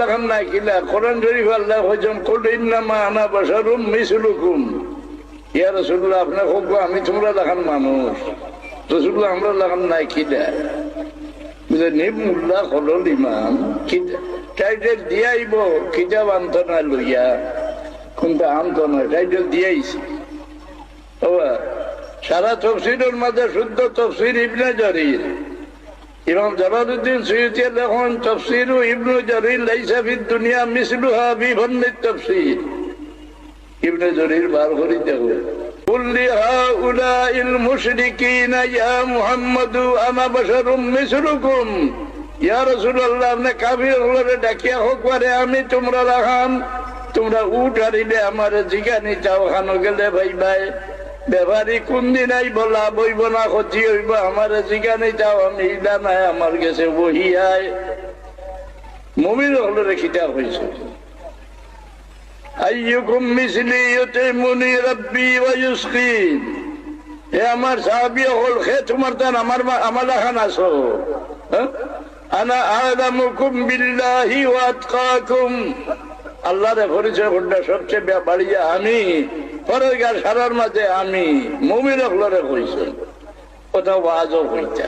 লেখান আমি তোমরা লেখান মানুষ। রসুল্লাহ আমরা লেখান নাই, কিলা? নিমুল্লাহ হলল টাইটেল দিয়াইব, কিতাব আনত না লইয়া। কোনটা আনত নয়, টাইটেল দিয়াইছে। সারা তফসিরের মাঝে শুদ্ধ তফসির ইবনে জরির। ইমাম জালালউদ্দিন সৈয়দী লেখন তফসির ইবনু জরির লাইসা ফিদ দুনিয়া মিসলুহা বিভন্নিত তফসির ইবনে জরির বার করি দেখো قل لهؤلاء المشركين يا محمد انا بشر مثلكم ইয়া রাসূলুল্লাহ আপনি কাফির হলে ডাকিয়া হোক পারে আমি তোমরা রাখাম তোমরা উঠ হারিলে আমার জিগানি যাও খানো গেলে ভাই ভাই ব্যাপারী কোন দিন আই বলা বইব না, ক্ষতি হইব, আমার জিগানি যাও, আমি ইলা নাই, আমার গেছে বহি আয়। মমির হলে রেখিটা হয়েছে সাহাবী হল? আনা আল্লাহর পরিচয় সবচেয়ে বাড়িয়া আমি পরের গার সারার মাঝে আমি মুমিন হলরে কইছেন কোথাও আজও হইতা